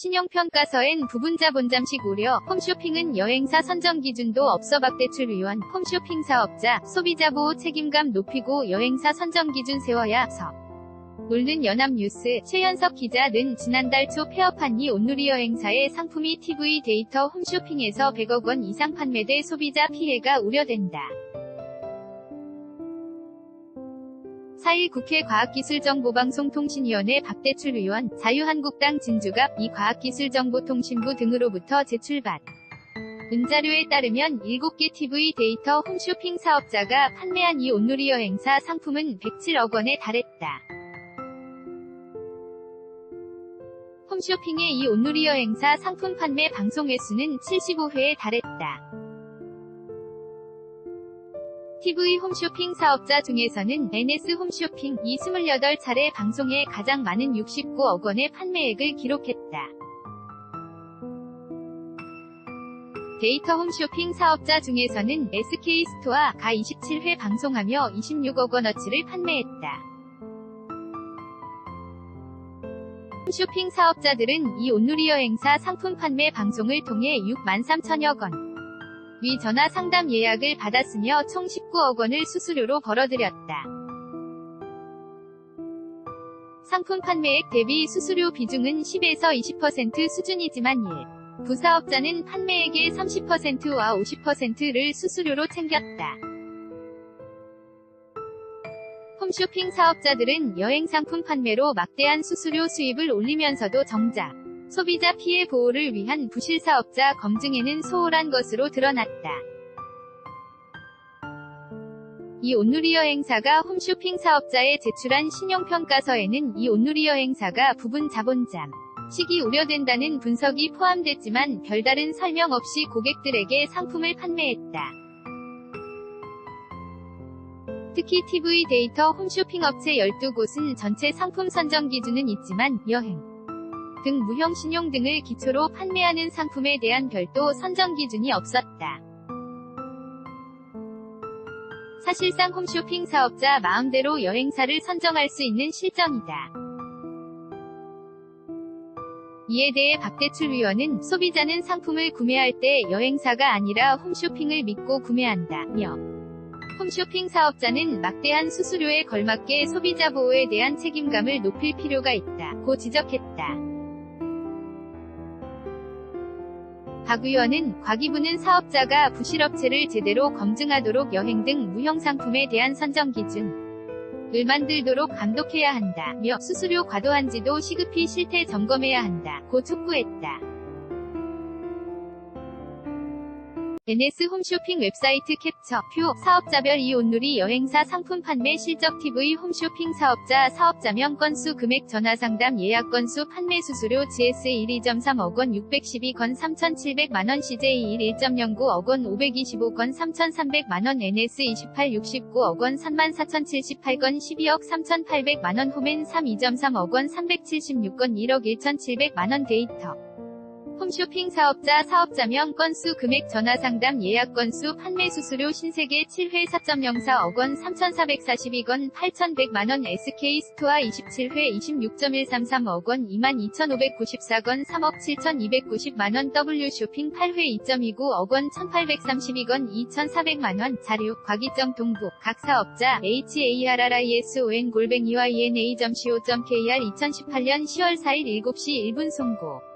신용평가서엔 부분자 본 잠식 우려, 홈쇼핑은 여행사 선정 기준도 없어 박대출 위원, 홈쇼핑 사업자, 소비자 보호 책임감 높이고 여행사 선정 기준 세워야 서. 놀는 연합뉴스 최연석 기자는 지난달 초 폐업한 이 온누리 여행사의 상품이 TV 데이터 홈쇼핑에서 100억 원 이상 판매돼 소비자 피해가 우려된다. 4일 국회 과학기술정보방송통신위원회 박대출 의원, 자유한국당 진주갑 이 과학기술정보통신부 등으로부터 제출받. 은자료에 따르면 7개 TV 데이터 홈쇼핑 사업자가 판매한 이 온누리 여행사 상품은 107억 원에 달했다. 홈쇼핑의 이 온누리 여행사 상품 판매 방송 횟수는 75회에 달했다. TV 홈쇼핑 사업자 중에서는 NS 홈쇼핑 이 28차례 방송에 가장 많은 69억 원의 판매액을 기록했다. 데이터 홈쇼핑 사업자 중에서는 SK 스토어 가 27회 방송하며 26억 원어치를 판매했다. 홈쇼핑 사업자들은 이 온누리 여 행사 상품 판매 방송을 통해 6만 3천여 건. 위 전화 상담 예약을 받았으며 총 19억 원을 수수료로 벌어들였다. 상품 판매액 대비 수수료 비중은 10에서 20% 수준이지만 1. 부사업자는 판매액의 30%와 50%를 수수료로 챙겼다. 홈쇼핑 사업자들은 여행 상품 판매로 막대한 수수료 수입을 올리면서도 정작 소비자 피해 보호를 위한 부실 사업자 검증에는 소홀한 것으로 드러났다. 이 온누리 여행사가 홈쇼핑 사업자에 제출한 신용평가서에는 이 온누리 여행사가 부분 자본잠 식이 우려된다는 분석이 포함됐지만 별다른 설명 없이 고객들에게 상품을 판매했다. 특히 TV 데이터 홈쇼핑 업체 12곳은 전체 상품 선정 기준은 있지만 여행 등 무형 신용 등을 기초로 판매하는 상품에 대한 별도 선정 기준이 없었다. 사실상 홈쇼핑 사업자 마음대로 여행사를 선정할 수 있는 실정이다. 이에 대해 박대출 위원은 소비자는 상품을 구매할 때 여행사가 아니라 홈쇼핑을 믿고 구매한다며 홈쇼핑 사업자는 막대한 수수료에 걸맞게 소비자 보호에 대한 책임감을 높일 필요가 있다. 고 지적했다. 박 의원은 과기부는 사업자가 부실업체를 제대로 검증하도록 여행 등 무형상품에 대한 선정 기준 을 만들도록 감독해야 한다며 수수료 과도한지도 시급히 실태 점검해야 한다. 고 촉구했다. NS 홈쇼핑 웹사이트 캡처 표 사업자별 이온누리 여행사 상품 판매 실적 TV 홈쇼핑 사업자 사업자명 건수 금액 전화 상담 예약 건수 판매 수수료 GS 1 2.3억 원 612건 3,700만 원 CJ 1 1.09억 원 525건 3,300만 원 NS 28 69억 원 34,078건 12억 3,800만 원 홈엔 3 2.3억 원 376건 1억 1,700만 원 데이터 홈쇼핑 사업자 사업자명 건수 금액 전화 상담 예약 건수 판매 수수료 신세계 7회 4.04억 원 3,442건 8,100만원 SK 스토어 27회 26.133억 원 22,594건 3억 7,290만원 W쇼핑 8회 2.29억 원 1,832건 2,400만원 자료 과기정 동부 각 사업자 HARRISON 골뱅이 YNA.co.kr 2018년 10월 4일 7시 1분 송고